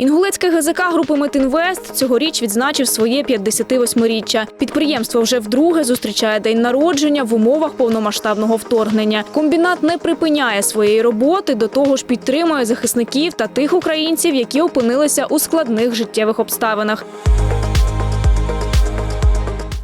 Інгулецьке ГЗК групи Метінвест цьогоріч відзначив своє 58-річчя. Підприємство вже вдруге зустрічає день народження в умовах повномасштабного вторгнення. Комбінат не припиняє своєї роботи, до того ж підтримує захисників та тих українців, які опинилися у складних життєвих обставинах.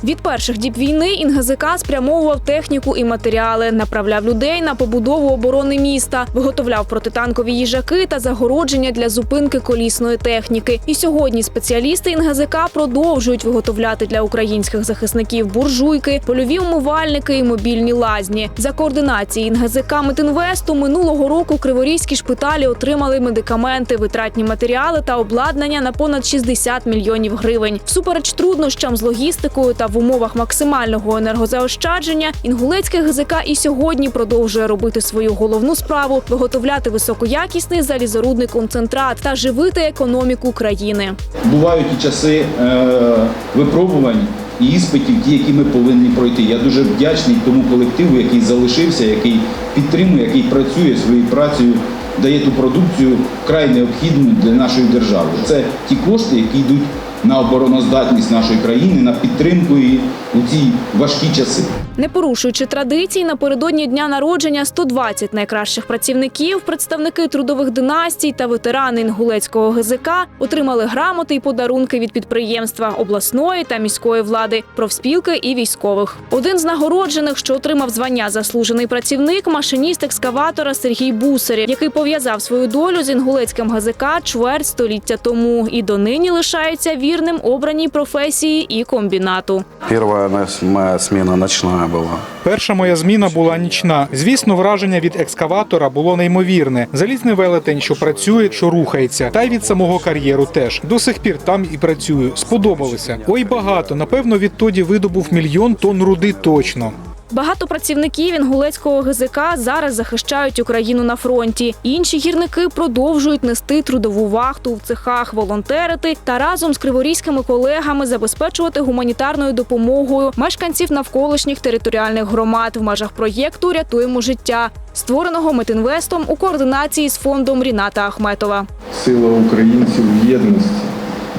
Від перших діб війни ІНГЗК спрямовував техніку і матеріали, направляв людей на побудову оборони міста, виготовляв протитанкові їжаки та загородження для зупинки колісної техніки. І сьогодні спеціалісти ІНГЗК продовжують виготовляти для українських захисників буржуйки, польові умивальники і мобільні лазні. За координації ІНГЗК Метинвесту минулого року криворізькі шпиталі отримали медикаменти, витратні матеріали та обладнання на понад 60 мільйонів гривень. Всупереч труднощам з логістикою та в умовах максимального енергозаощадження інгулецьке ГЗК і сьогодні продовжує робити свою головну справу виготовляти високоякісний залізорудний концентрат та живити економіку країни. Бувають і часи е, випробувань і іспитів, ті, які ми повинні пройти. Я дуже вдячний тому колективу, який залишився, який підтримує, який працює своєю працею, дає ту продукцію вкрай необхідну для нашої держави. Це ті кошти, які йдуть на обороноздатність нашої країни, на підтримку її у ці важкі часи. Не порушуючи традицій, напередодні дня народження 120 найкращих працівників, представники трудових династій та ветерани інгулецького ГЗК отримали грамоти і подарунки від підприємства обласної та міської влади, профспілки і військових. Один з нагороджених, що отримав звання заслужений працівник, машиніст екскаватора Сергій Бусарєв, який пов'язав свою долю з інгулецьким ГЗК чверть століття тому і донині лишається вірним обраній професії і комбінату. Первая нас- моя смена ночная была. Перша моя зміна була нічна. Звісно, враження від екскаватора було неймовірне. Залізний велетень, що працює, що рухається, та й від самого кар'єру теж. До сих пір там і працюю. Сподобалося. Ой, багато. Напевно, відтоді видобув мільйон тонн руди точно. Багато працівників інгулецького ГЗК зараз захищають Україну на фронті. Інші гірники продовжують нести трудову вахту в цехах, волонтерити та разом з криворізькими колегами забезпечувати гуманітарною допомогою мешканців навколишніх територіальних громад в межах проєкту Рятуємо життя, створеного Метинвестом у координації з фондом Ріната Ахметова. сила українців в єдності.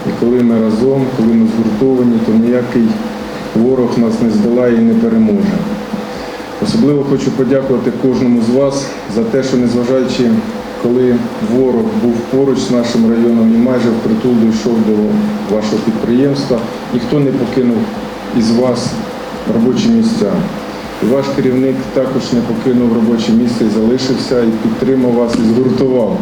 І коли ми разом, коли ми згуртовані, то ніякий ворог нас не здолає і не переможе. Особливо хочу подякувати кожному з вас за те, що незважаючи, коли ворог був поруч з нашим районом і майже впритул дійшов до вашого підприємства, ніхто не покинув із вас робочі місця. І ваш керівник також не покинув робоче місце і залишився, і підтримав вас, і згуртував.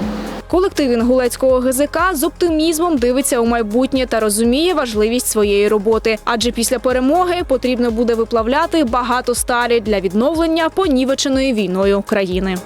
Колектив інгулецького ГЗК з оптимізмом дивиться у майбутнє та розуміє важливість своєї роботи. Адже після перемоги потрібно буде виплавляти багато сталі для відновлення понівеченої війною країни.